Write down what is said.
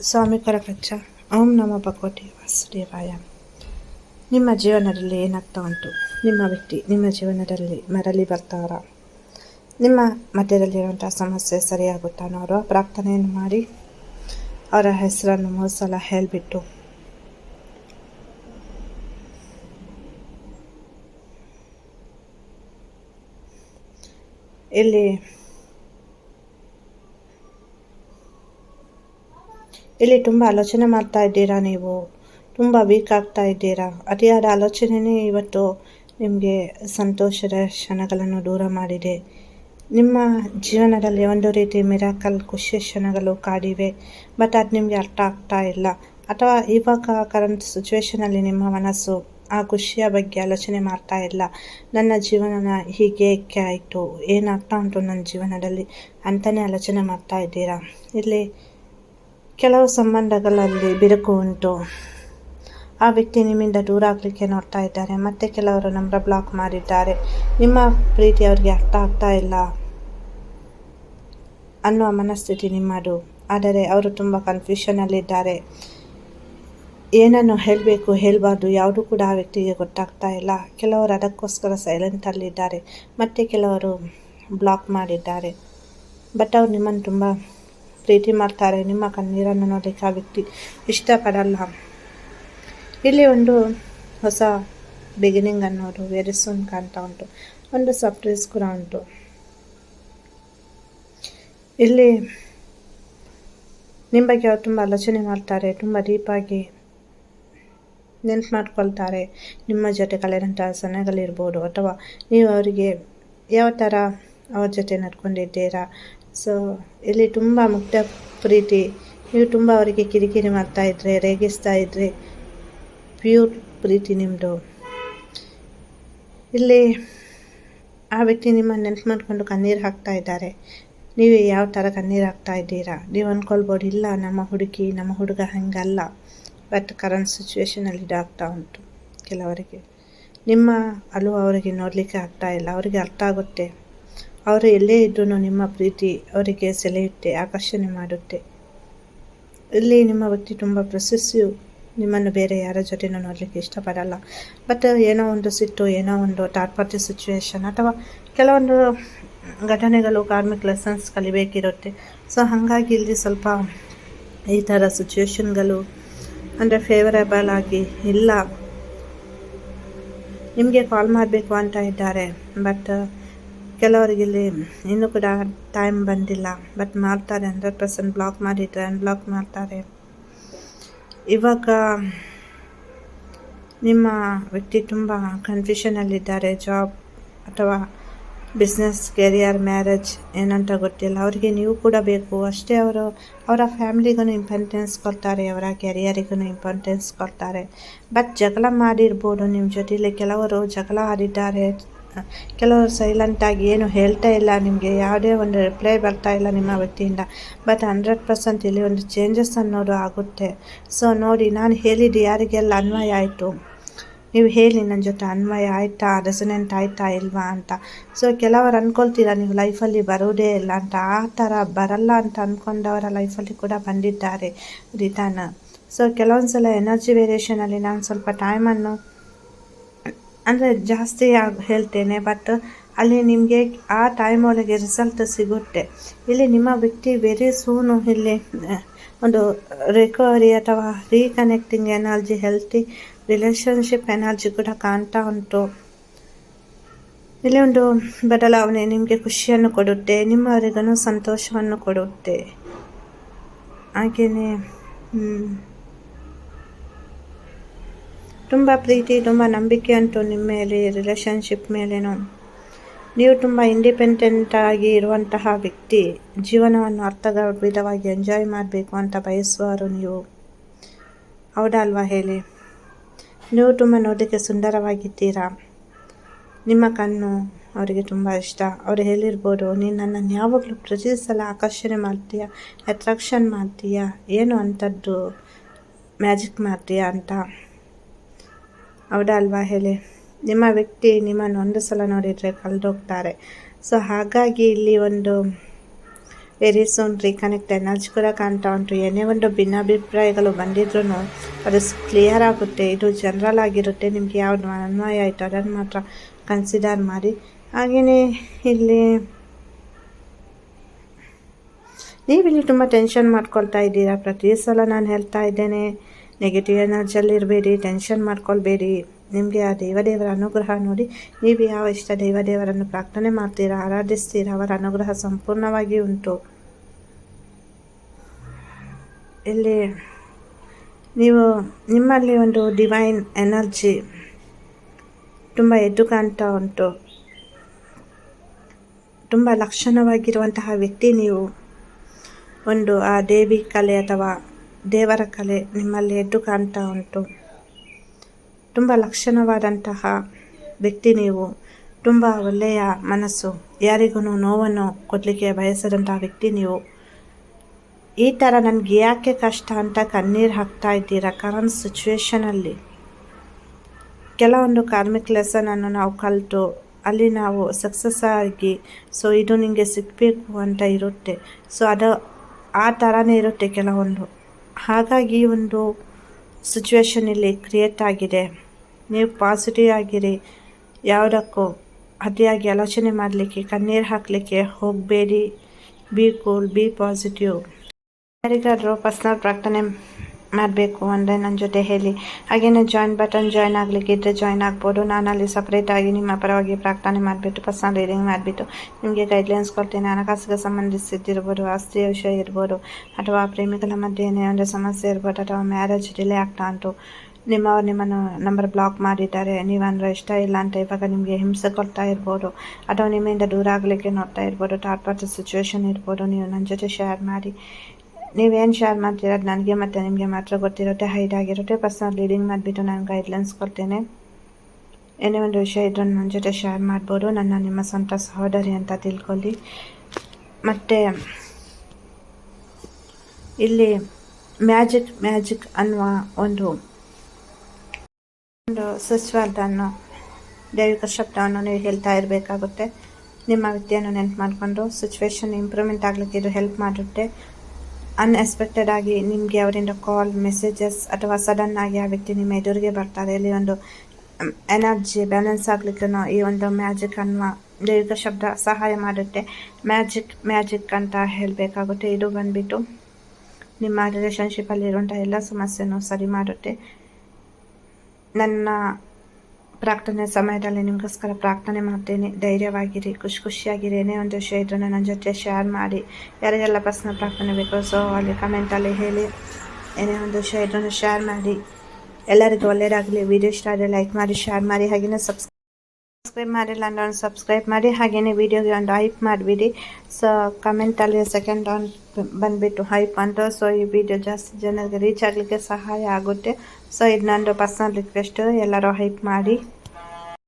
ಸ್ವಾಮಿ ಕರಕಚ್ಚ ಓಂ ನಮ ಭಗವತಿ ವಾಸುದೇವಾಯ ನಿಮ್ಮ ಜೀವನದಲ್ಲಿ ಏನಾಗ್ತಾ ಉಂಟು? ನಿಮ್ಮ ವ್ಯಕ್ತಿ, ನಿಮ್ಮ ಜೀವನದಲ್ಲಿ ಮರಳಿ ಬರ್ತಾರ? ನಿಮ್ಮ ಮಧ್ಯದಲ್ಲಿರುವಂಥ ಸಮಸ್ಯೆ ಸರಿಯಾಗುತ್ತಾನೋ ಅನ್ನೋರು ಪ್ರಾರ್ಥನೆಯನ್ನು ಮಾಡಿ, ಅವರ ಹೆಸರನ್ನು ಮೂರು ಸಲ ಹೇಳಿಬಿಟ್ಟು. ಇಲ್ಲಿ ಇಲ್ಲಿ ತುಂಬ ಆಲೋಚನೆ ಮಾಡ್ತಾ ಇದ್ದೀರಾ ನೀವು? ತುಂಬ ವೀಕ್ ಆಗ್ತಾ ಇದ್ದೀರಾ? ಅತಿಯಾದ ಆಲೋಚನೆಯೇ ಇವತ್ತು ನಿಮಗೆ ಸಂತೋಷದ ಕ್ಷಣಗಳನ್ನು ದೂರ ಮಾಡಿದೆ. ನಿಮ್ಮ ಜೀವನದಲ್ಲಿ ಒಂದು ರೀತಿ ಮಿರಾಕಲ್ ಖುಷಿಯ ಕ್ಷಣಗಳು ಕಾಡಿವೆ. ಬಟ್ ಅದು ನಿಮಗೆ ಅರ್ಥ ಆಗ್ತಾ ಇಲ್ಲ. ಅಥವಾ ಇವಾಗ ಕರೆಂಟ್ ಸಿಚುವೇಶನಲ್ಲಿ ನಿಮ್ಮ ಮನಸ್ಸು ಆ ಖುಷಿಯ ಬಗ್ಗೆ ಆಲೋಚನೆ ಮಾಡ್ತಾ ಇಲ್ಲ. ನನ್ನ ಜೀವನ ಹೀಗೆ ಏಕೆ ಆಯಿತು? ಏನಾಗ್ತಾ ಉಂಟು ನನ್ನ ಜೀವನದಲ್ಲಿ? ಅಂತಲೇ ಆಲೋಚನೆ ಮಾಡ್ತಾ ಇದ್ದೀರಾ? ಇಲ್ಲಿ ಕೆಲವು ಸಂಬಂಧಗಳಲ್ಲಿ ಬಿರುಕು ಉಂಟು. ಆ ವ್ಯಕ್ತಿ ನಿಮ್ಮಿಂದ ದೂರ ಆಗಲಿಕ್ಕೆ ನೋಡ್ತಾ ಇದ್ದಾರೆ. ಮತ್ತು ಕೆಲವರು ನಂಬರ್ ಬ್ಲಾಕ್ ಮಾಡಿದ್ದಾರೆ. ನಿಮ್ಮ ಪ್ರೀತಿ ಅವರಿಗೆ ಅರ್ಥ ಆಗ್ತಾ ಇಲ್ಲ ಅನ್ನುವ ಮನಸ್ಥಿತಿ ನಿಮ್ಮದು. ಆದರೆ ಅವರು ತುಂಬ ಕನ್ಫ್ಯೂಷನಲ್ಲಿದ್ದಾರೆ ಏನನ್ನು ಹೇಳಬೇಕು, ಹೇಳಬಾರ್ದು ಯಾವುದೂ ಕೂಡ ಆ ವ್ಯಕ್ತಿಗೆ ಗೊತ್ತಾಗ್ತಾ ಇಲ್ಲ. ಕೆಲವರು ಅದಕ್ಕೋಸ್ಕರ ಸೈಲೆಂಟಲ್ಲಿದ್ದಾರೆ ಮತ್ತು ಕೆಲವರು ಬ್ಲಾಕ್ ಮಾಡಿದ್ದಾರೆ. ಬಟ್ ಅವ್ರು ನಿಮ್ಮನ್ನು ತುಂಬ ಪ್ರೀತಿ ಮಾಡ್ತಾರೆ, ನಿಮ್ಮ ಕಣ್ಣೀರನ್ನು ನೋಡಲಿಕ್ಕೆ ಆ ವ್ಯಕ್ತಿ ಇಷ್ಟಪಡಲ್ಲ. ಇಲ್ಲಿ ಒಂದು ಹೊಸ ಬಿಗಿನಿಂಗ್ ಅನ್ನೋದು ವೆರಿ ಸೂನ್ ಕಾಣ್ತಾ ಉಂಟು. ಒಂದು ಸರ್ಪ್ರೈಸ್ ಕೂಡ ಉಂಟು. ಇಲ್ಲಿ ನಿಮ್ಮ ಬಗ್ಗೆ ಅವ್ರು ತುಂಬ ಆಲೋಚನೆ ಮಾಡ್ತಾರೆ, ತುಂಬ ಡೀಪಾಗಿ ನೆನ್ಪು ಮಾಡ್ಕೊಳ್ತಾರೆ. ನಿಮ್ಮ ಜೊತೆ ಕಳೆದಂಥ ಸಮಯಗಳಿರ್ಬೋದು ಅಥವಾ ನೀವು ಅವರಿಗೆ ಯಾವ ಥರ ಅವ್ರ ಜೊತೆ ನಡ್ಕೊಂಡಿದ್ದೀರಾ ಸೊ ಇಲ್ಲಿ ತುಂಬ ಮುಕ್ತ ಪ್ರೀತಿ. ನೀವು ತುಂಬ ಅವರಿಗೆ ಕಿರಿಕಿರಿ ಮಾಡ್ತಾ ಇದ್ರೆ, ರೇಗಿಸ್ತಾ ಇದ್ರೆ ಪ್ಯೂರ್ ಪ್ರೀತಿ ನಿಮ್ಮದು ಇಲ್ಲಿ ಆ ವ್ಯಕ್ತಿ ನಿಮ್ಮನ್ನು ನೆನ್ಪು ಮಾಡಿಕೊಂಡು ಕಣ್ಣೀರು ಹಾಕ್ತಾ ಇದ್ದಾರೆ. ನೀವು ಯಾವ ಥರ ಕಣ್ಣೀರು ಹಾಕ್ತಾ ಇದ್ದೀರಾ? ನೀವು ಅಂದ್ಕೊಳ್ಬೋದು ಇಲ್ಲ, ನಮ್ಮ ಹುಡುಗಿ, ನಮ್ಮ ಹುಡುಗ ಹಾಗಲ್ಲ. ಬಟ್ ಕರೆಂಟ್ ಸಿಚುವೇಷನಲ್ಲಿ ಇದಾಗ್ತಾ ಉಂಟು ಕೆಲವರಿಗೆ. ನಿಮ್ಮ ಅಳು ಅವರಿಗೆ ನೋಡಲಿಕ್ಕೆ ಆಗ್ತಾ ಇಲ್ಲ. ಅವರಿಗೆ ಅರ್ಥ ಆಗುತ್ತೆ. ಅವರು ಎಲ್ಲೇ ಇದ್ರೂ ನಿಮ್ಮ ಪ್ರೀತಿ ಅವರಿಗೆ ಸೆಳೆಯುತ್ತೆ ಆಕರ್ಷಣೆ ಮಾಡುತ್ತೆ. ಇಲ್ಲಿ ನಿಮ್ಮ ವ್ಯಕ್ತಿ ತುಂಬ ಪ್ರಶಸ್ತಿಯು ನಿಮ್ಮನ್ನು ಬೇರೆ ಯಾರ ಜೊತೆನೂ ನೋಡಲಿಕ್ಕೆ ಇಷ್ಟಪಡಲ್ಲ. ಬಟ್ ಏನೋ ಒಂದು ಸಿಟ್ಟು, ಏನೋ ಒಂದು ಥರ್ಡ್ ಪಾರ್ಟಿ ಸಿಚುವೇಶನ್ ಅಥವಾ ಕೆಲವೊಂದು ಘಟನೆಗಳು, ಕಾರ್ಮಿಕ್ ಲೆಸನ್ಸ್ ಕಲಿಬೇಕಿರುತ್ತೆ. ಸೊ ಹಾಗಾಗಿ ಇಲ್ಲಿ ಸ್ವಲ್ಪ ಈ ಥರ ಸಿಚುವೇಶನ್ಗಳು ಅಂದರೆ ಫೇವರೇಬಲ್ ಆಗಿ ಇಲ್ಲ. ನಿಮಗೆ ಕಾಲ್ ಮಾಡಬೇಕು ಅಂತ ಇದ್ದಾರೆ. ಬಟ್ ಕೆಲವರಿಗೆ ಇಲ್ಲಿ ಇನ್ನೂ ಕೂಡ ಟೈಮ್ ಬಂದಿಲ್ಲ. ಬಟ್ ಮಾಡ್ತಾರೆ. ಹಂಡ್ರೆಡ್ ಪರ್ಸೆಂಟ್ ಬ್ಲಾಕ್ ಮಾಡಿದರೆ ಅನ್ಬ್ಲಾಕ್ ಮಾಡ್ತಾರೆ. ಇವಾಗ ನಿಮ್ಮ ವ್ಯಕ್ತಿ ತುಂಬ ಕನ್ಫ್ಯೂಷನಲ್ಲಿದ್ದಾರೆ ಜಾಬ್ ಅಥವಾ ಬಿಸ್ನೆಸ್ ಕೆರಿಯರ್ ಮ್ಯಾರೇಜ್ ಏನಂತ ಗೊತ್ತಿಲ್ಲ. ಅವರಿಗೆ ನೀವು ಕೂಡ ಬೇಕು. ಅಷ್ಟೇ ಅವರು, ಅವರ ಫ್ಯಾಮಿಲಿಗೂ ಇಂಪಾರ್ಟೆನ್ಸ್ ಕೊಡ್ತಾರೆ. ಅವರ ಕೆರಿಯರಿಗೂ ಇಂಪಾರ್ಟೆನ್ಸ್ ಕೊಡ್ತಾರೆ. ಬಟ್ ಜಗಳ ಮಾಡಿರ್ಬೋದು. ನಿಮ್ಮ ಜೊತೆಲಿ ಕೆಲವರು ಜಗಳ ಆಡಿದ್ದಾರೆ. ಕೆಲವರು ಸೈಲೆಂಟಾಗಿ ಏನು ಹೇಳ್ತಾ ಇಲ್ಲ, ನಿಮಗೆ ಯಾವುದೇ ಒಂದು ರಿಪ್ಲೈ ಬರ್ತಾ ಇಲ್ಲ ನಿಮ್ಮ ವತಿಯಿಂದ ಬಟ್ ಹಂಡ್ರೆಡ್ ಪರ್ಸೆಂಟ್ ಇಲ್ಲಿ ಒಂದು ಚೇಂಜಸ್ ಅನ್ನೋದು ಆಗುತ್ತೆ. ಸೊ ನೋಡಿ, ನಾನು ಹೇಳಿದ್ದು ಯಾರಿಗೆಲ್ಲ ಅನ್ವಯ ಆಯಿತು? ನೀವು ಹೇಳಿ ನನ್ನ ಜೊತೆ ಅನ್ವಯ ಆಯಿತಾ ರೆಸನೆಂಟ್ ಆಯಿತಾ ಇಲ್ವಾ ಅಂತ. ಸೊ ಕೆಲವರು ಅಂದ್ಕೊಳ್ತೀರಾ ನೀವು ಲೈಫಲ್ಲಿ ಬರೋದೇ ಇಲ್ಲ ಅಂತ. ಆ ಥರ ಬರಲ್ಲ ಅಂತ ಅಂದ್ಕೊಂಡವರ ಲೈಫಲ್ಲಿ ಕೂಡ ಬಂದಿದ್ದಾರೆ ರಿಟರ್ನ್ ಸೊ ಕೆಲವೊಂದು ಸಲ ಎನರ್ಜಿ ವೇರಿಯೇಷನಲ್ಲಿ ನಾನು ಸ್ವಲ್ಪ ಟೈಮನ್ನು ಅಂದರೆ ಜಾಸ್ತಿ ಹೇಳ್ತೇನೆ ಬಟ್ ಅಲ್ಲಿ ನಿಮಗೆ ಆ ಟೈಮ್ ಒಳಗೆ ರಿಸಲ್ಟ್ ಸಿಗುತ್ತೆ. ಇಲ್ಲಿ ನಿಮ್ಮ ವ್ಯಕ್ತಿ ವೆರಿ ಸೂನು ಇಲ್ಲಿ ಒಂದು ರಿಕವರಿ ಅಥವಾ reconnecting energy healthy relationship energy ಕೂಡ ಕಾಣ್ತಾ ಉಂಟು. ಇಲ್ಲಿ ಒಂದು ಬದಲಾವಣೆ ನಿಮಗೆ ಖುಷಿಯನ್ನು ಕೊಡುತ್ತೆ ನಿಮ್ಮವರಿಗೂ ಸಂತೋಷವನ್ನು ಕೊಡುತ್ತೆ. ಹಾಗೆಯೇ ತುಂಬ ಪ್ರೀತಿ, ತುಂಬ ನಂಬಿಕೆ ಉಂಟು ನಿಮ್ಮ ಮೇಲೆ ರಿಲೇಷನ್ಶಿಪ್ ಮೇಲೇನು. ನೀವು ತುಂಬ ಇಂಡಿಪೆಂಡೆಂಟಾಗಿ ಇರುವಂತಹ ವ್ಯಕ್ತಿ, ಜೀವನವನ್ನು ಅರ್ಥಗರ್ಭಿತವಾಗಿ ಎಂಜಾಯ್ ಮಾಡಬೇಕು ಅಂತ ಬಯಸುವರು ನೀವು. ಹೌದಲ್ವಾ ಹೇಳಿ? ನೀವು ತುಂಬ ನೋಡಲಿಕ್ಕೆ ಸುಂದರವಾಗಿದ್ದೀರಾ? ನಿಮ್ಮ ಕಣ್ಣು ಅವರಿಗೆ ತುಂಬ ಇಷ್ಟ. ಅವರು ಹೇಳಿರ್ಬೋದು, ನೀನು ನನ್ನನ್ನು ಯಾವಾಗಲೂ ಪ್ರತಿ ಸಲ ಆಕರ್ಷಣೆ ಮಾಡ್ತೀಯಾ ಅಟ್ರಾಕ್ಷನ್ ಮಾಡ್ತೀಯಾ, ಏನು ಅಂಥದ್ದು ಮ್ಯಾಜಿಕ್ ಮಾಡ್ತೀಯಾ ಅಂತ. ಹೌದಾ ಅಲ್ವಾ ಹೇಳಿ. ನಿಮ್ಮ ವ್ಯಕ್ತಿ ನಿಮ್ಮನ್ನು ಒಂದು ಸಲ ನೋಡಿದರೆ ಕಳೆದೋಗ್ತಾರೆ. ಸೊ ಹಾಗಾಗಿ ಇಲ್ಲಿ ಒಂದು ವೆರಿ ಸೂನ್ ರೀಕನೆಕ್ಟ್ ಎನರ್ಜಿ ಕೂಡ ಕಾಣ್ತಾ ಉಂಟು. ಏನೇ ಒಂದು ಭಿನ್ನಾಭಿಪ್ರಾಯಗಳು ಬಂದಿದ್ರೂ ಅದು ಕ್ಲಿಯರ್ ಆಗುತ್ತೆ. ಇದು ಜನರಲ್ ಆಗಿರುತ್ತೆ. ನಿಮಗೆ ಯಾವ್ದು ಅನ್ವಯ ಆಯಿತು ಅದನ್ನು ಮಾತ್ರ ಕನ್ಸಿಡರ್ ಮಾಡಿ. ಹಾಗೆಯೇ ಇಲ್ಲಿ ನೀವಿಲ್ಲಿ ತುಂಬ ಟೆನ್ಷನ್ ಮಾಡ್ಕೊಳ್ತಾ ಇದ್ದೀರಾ? ಪ್ರತಿ ಸಲ ನಾನು ಹೇಳ್ತಾ ಇದ್ದೇನೆ. ನೆಗೆಟಿವ್ ಎನರ್ಜಿಯಲ್ಲಿ ಇರಬೇಡಿ, ಟೆನ್ಷನ್ ಮಾಡ್ಕೊಳ್ಬೇಡಿ. ನಿಮಗೆ ಆ ದೇವದೇವರ ಅನುಗ್ರಹ ನೋಡಿ, ನೀವು ಯಾವ ಇಷ್ಟ ದೇವದೇವರನ್ನು ಪ್ರಾರ್ಥನೆ ಮಾಡ್ತೀರಾ, ಆರಾಧಿಸ್ತೀರಾ, ಅವರ ಅನುಗ್ರಹ ಸಂಪೂರ್ಣವಾಗಿ ಉಂಟು. ಇಲ್ಲಿ ನೀವು, ನಿಮ್ಮಲ್ಲಿ ಒಂದು ಡಿವೈನ್ ಎನರ್ಜಿ ತುಂಬ ಎದ್ದು ಕಾಣ್ತಾ ಉಂಟು. ತುಂಬ ಲಕ್ಷಣವಾಗಿರುವಂತಹ ವ್ಯಕ್ತಿ ನೀವು. ಒಂದು ಆ ದೇವಿ ಕಲೆ ಅಥವಾ ದೇವರ ಕಲೆ ನಿಮ್ಮಲ್ಲಿ ಎದ್ದು ಕಾಣ್ತಾ ಉಂಟು. ತುಂಬ ಲಕ್ಷಣವಾದಂತಹ ವ್ಯಕ್ತಿ ನೀವು. ತುಂಬ ಒಳ್ಳೆಯ ಮನಸ್ಸು. ಯಾರಿಗೂ ನೋವನ್ನು ಕೊಡಲಿಕ್ಕೆ ಬಯಸದಂತಹ ವ್ಯಕ್ತಿ ನೀವು. ಈ ಥರ ನನಗೆ ಯಾಕೆ ಕಷ್ಟ ಅಂತ ಕಣ್ಣೀರು ಹಾಕ್ತಾ ಇದ್ದೀರಾ? ಕರೆಂಟ್ ಸಿಚುವೇಶನಲ್ಲಿ ಕೆಲವೊಂದು ಕಾರ್ಮಿಕ್ ಲೆಸನನ್ನು ನಾವು ಕಲಿತು, ಅಲ್ಲಿ ನಾವು ಸಕ್ಸಸ್ ಆಗಿ ಸೊ ಇದು ನಿಮಗೆ ಸಿಗಬೇಕು ಅಂತ ಇರುತ್ತೆ. ಸೊ ಅದು ಆ ಥರನೇ ಇರುತ್ತೆ ಕೆಲವೊಂದು. ಹಾಗಾಗಿ ಒಂದು ಸಿಚುವೇಶನ್ ಇಲ್ಲಿ ಕ್ರಿಯೇಟ್ ಆಗಿದೆ. ನೀವು ಪಾಸಿಟಿವ್ ಆಗಿರಿ. ಯಾವುದಕ್ಕೂ ಅತಿಯಾಗಿ ಆಲೋಚನೆ ಮಾಡಲಿಕ್ಕೆ, ಕಣ್ಣೀರು ಹಾಕಲಿಕ್ಕೆ ಹೋಗಬೇಡಿ. ಬಿ ಕೂಲ್ ಬಿ ಪಾಸಿಟಿವ್ ಯಾರಿಗಾದರೂ ಪರ್ಸ್ನಲ್ ಪ್ರಾರ್ಥನೆ ಮಾಡಬೇಕು ಅಂದರೆ ನನ್ನ ಜೊತೆ ಹೇಳಿ. ಹಾಗೇನೆ ಜಾಯಿನ್ ಬಟನ್ ಜಾಯ್ನ್ ಆಗಲಿಕ್ಕಿದ್ರೆ ಜಾಯ್ನ್ ಆಗ್ಬೋದು. ನಾನು ಅಲ್ಲಿ ಸಪ್ರೇಟಾಗಿ ನಿಮ್ಮ ಪರವಾಗಿ ಪ್ರಾರ್ಥನೆ ಮಾಡಿಬಿಟ್ಟು ಪರ್ಸನಲ್ ರೀಡಿಂಗ್ ಮಾಡಿಬಿಟ್ಟು, ನಿಮಗೆ ಗೈಡ್ಲೈನ್ಸ್ ಕೊಡ್ತೇನೆ. ಹಣಕಾಸಿಗೆ ಸಂಬಂಧಿಸಿದ್ದಿರ್ಬೋದು, ಆಸ್ತಿಯ ವಿಷಯ ಇರ್ಬೋದು, ಅಥವಾ ಪ್ರೇಮಿಗಳ ಮಧ್ಯೆ ಏನೇ ಒಂದು ಸಮಸ್ಯೆ ಇರ್ಬೋದು, ಅಥವಾ ಮ್ಯಾರೇಜ್ ಡಿಲೇ ಆಗ್ತಾ ಉಂಟು ನಿಮ್ಮವ್ರು ನಿಮ್ಮನ್ನು ನಂಬರ್ ಬ್ಲಾಕ್ ಮಾಡಿದ್ದಾರೆ. ನೀವಂದ್ರೆ ಇಷ್ಟ ಇಲ್ಲ ಅಂತ ಇವಾಗ ನಿಮಗೆ ಹಿಂಸೆ ಕೊಡ್ತಾ ಇರ್ಬೋದು, ಅಥವಾ ನಿಮ್ಮಿಂದ ದೂರ ಆಗಲಿಕ್ಕೆ ನೋಡ್ತಾ ಇರ್ಬೋದು ಟಾರ್ಪಾಟ್ ಸಿಚುವೇಶನ್ ಇರ್ಬೋದು, ನೀವು ನನ್ನ ಜೊತೆ ಶೇರ್ ಮಾಡಿ. ನೀವೇನು ಶೇರ್ ಮಾಡ್ತಿರೋದು ನನಗೆ ಮತ್ತು ನಿಮಗೆ ಮಾತ್ರ ಗೊತ್ತಿರುತ್ತೆ ಹೈಟ್ ಆಗಿರುತ್ತೆ. ಪರ್ಸನಲ್ ರೀಡಿಂಗ್ ಮಾಡಿಬಿಟ್ಟು ನಾನು ಗೈಡ್ಲೈನ್ಸ್ ಕೊಡ್ತೇನೆ. ಏನೇ ಒಂದು ವಿಷಯ ಇದ್ರೂ ನನ್ನ ಜೊತೆ ಶೇರ್ ಮಾಡ್ಬೋದು. ನನ್ನ ನಿಮ್ಮ ಸ್ವಂತ ಸಹೋದರಿ ಅಂತ ತಿಳ್ಕೊಳ್ಳಿ. ಮತ್ತು, ಇಲ್ಲಿ ಮ್ಯಾಜಿಕ್ ಮ್ಯಾಜಿಕ್ ಅನ್ನುವ ಒಂದು ಒಂದು ಸುಸ್ವಾದನ್ನು ದೈವಿಕ ಶಬ್ದವನ್ನು ನೀವು ಹೇಳ್ತಾ ಇರಬೇಕಾಗುತ್ತೆ. ನಿಮ್ಮ ವಿದ್ಯೆಯನ್ನು ನೆನ್ಪು ಮಾಡಿಕೊಂಡು ಸಿಚುವೇಶನ್ ಇಂಪ್ರೂವ್ಮೆಂಟ್ ಆಗಲಿಕ್ಕೆ ಇದು ಹೆಲ್ಪ್ ಮಾಡುತ್ತೆ. ಅನ್ಎಕ್ಸ್ಪೆಕ್ಟೆಡ್ ಆಗಿ ನಿಮಗೆ ಅವರಿಂದ ಕಾಲ್ ಮೆಸೇಜಸ್ ಅಥವಾ ಸಡನ್ ಆಗಿ ಆ ವ್ಯಕ್ತಿ ನಿಮ್ಮ ಎದುರಿಗೆ ಬರ್ತಾರೆ. ಇಲ್ಲಿ ಒಂದು ಎನರ್ಜಿ ಬ್ಯಾಲೆನ್ಸ್ ಆಗಲಿಕ್ಕೆ ಈ ಒಂದು ಮ್ಯಾಜಿಕ್ ಅನ್ನುವ ದೀರ್ಘ ಶಬ್ದ ಸಹಾಯ ಮಾಡುತ್ತೆ. ಮ್ಯಾಜಿಕ್ ಮ್ಯಾಜಿಕ್ ಅಂತ ಹೇಳಬೇಕಾಗುತ್ತೆ. ಇದು ಬಂದ್ಬಿಟ್ಟು ನಿಮ್ಮ ರಿಲೇಷನ್ಶಿಪ್ಪಲ್ಲಿರುವಂಥ ಎಲ್ಲ ಸಮಸ್ಯೆನೂ ಸರಿ ಮಾಡುತ್ತೆ. ನನ್ನ ಪ್ರಾರ್ಥನೆ ಸಮಯದಲ್ಲಿ ನಿಮಗೋಸ್ಕರ ಪ್ರಾರ್ಥನೆ ಮಾಡ್ತೇನೆ. ಧೈರ್ಯವಾಗಿರಿ, ಖುಷಿ ಖುಷಿಯಾಗಿರಿ. ಏನೇ ಒಂದು ವಿಷಯ ಇದ್ರೂ ನನ್ನ ಜೊತೆ ಶೇರ್ ಮಾಡಿ. ಯಾರಿಗೆಲ್ಲ ಪರ್ಸ್ನಲ್ ಪ್ರಾರ್ಥನೆ ಬೇಕು ಸೊ ಅಲ್ಲಿ ಕಮೆಂಟಲ್ಲಿ ಹೇಳಿ. ಏನೇ ಒಂದು ವಿಷಯ ಇದ್ರೂ ಶೇರ್ ಮಾಡಿ. ಎಲ್ಲರಿಗೂ ಒಳ್ಳೆಯದಾಗಲಿ. ವಿಡಿಯೋ ಇಷ್ಟ ಆದರೆ ಲೈಕ್ ಮಾಡಿ ಶೇರ್ ಮಾಡಿ. ಹಾಗೆಯೇ ಸಬ್ಸ್ ಸಬ್ಸ್ಕ್ರೈಬ್ ಮಾಡಿಲ್ಲ ಒಂದು ಸಬ್ಸ್ಕ್ರೈಬ್ ಮಾಡಿ, ಹಾಗೇನೆ ವಿಡಿಯೋಗೆ ಒಂದು ಹೈಪ್ ಮಾಡಿಬಿಡಿ. ಸೊ ಕಮೆಂಟಲ್ಲಿ ಸೆಕೆಂಡ್ ಆನ್ ಬಂದುಬಿಟ್ಟು ಹೈಪ್ ಅಂತ. ಸೊ ಈ ವಿಡಿಯೋ ಜಾಸ್ತಿ ಜನರಿಗೆ ರೀಚ್ ಆಗಲಿಕ್ಕೆ ಸಹಾಯ ಆಗುತ್ತೆ. ಸೊ ಇದು ನಂದು ಪರ್ಸನಲ್ ರಿಕ್ವೆಸ್ಟು ಎಲ್ಲರೂ ಹೈಪ್ ಮಾಡಿ.